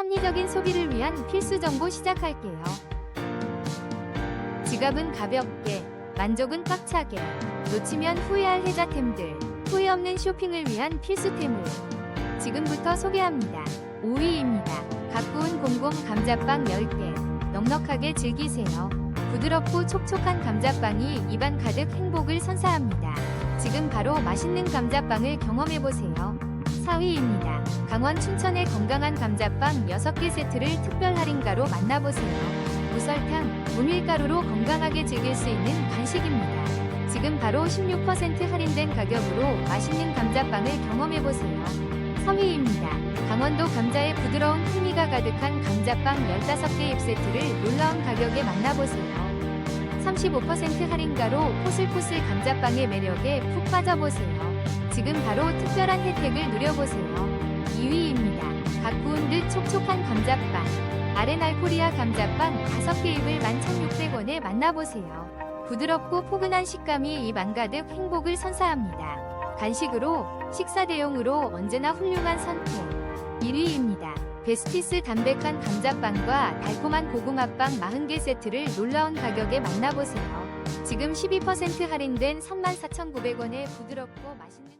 합리적인 소비를 위한 필수 정보 시작할게요. 지갑은 가볍게, 만족은 꽉차게, 놓치면 후회할 혜자템들, 후회 없는 쇼핑을 위한 필수템을 지금부터 소개합니다. 5위입니다. 가꾸운 곰곰 감자빵 10개. 넉넉하게 즐기세요. 부드럽고 촉촉한 감자빵이 입안 가득 행복을 선사합니다. 지금 바로 맛있는 감자빵을 경험해보세요. 4위입니다. 강원 춘천의 건강한 감자빵 6개 세트를 특별 할인가로 만나보세요. 무설탕, 무밀가루로 건강하게 즐길 수 있는 간식입니다. 지금 바로 16% 할인된 가격으로 맛있는 감자빵을 경험해보세요. 3위입니다. 강원도 감자의 부드러운 풍미가 가득한 감자빵 15개 잎 세트를 놀라운 가격에 만나보세요. 35% 할인가로 포슬포슬 감자빵의 매력에 푹 빠져보세요. 지금 바로 특별한 혜택을 누려보세요. 2위입니다. 가꾸운 듯 촉촉한 감자빵. 아레날 코리아 감자빵 5개 잎을 11,600원에 만나보세요. 부드럽고 포근한 식감이 입 안가득 행복을 선사합니다. 간식으로, 식사 대용으로 언제나 훌륭한 선택. 1위입니다. 베스티스 담백한 감자빵과 달콤한 고구마빵 40개 세트를 놀라운 가격에 만나보세요. 지금 12% 할인된 34,900원의 부드럽고 맛있는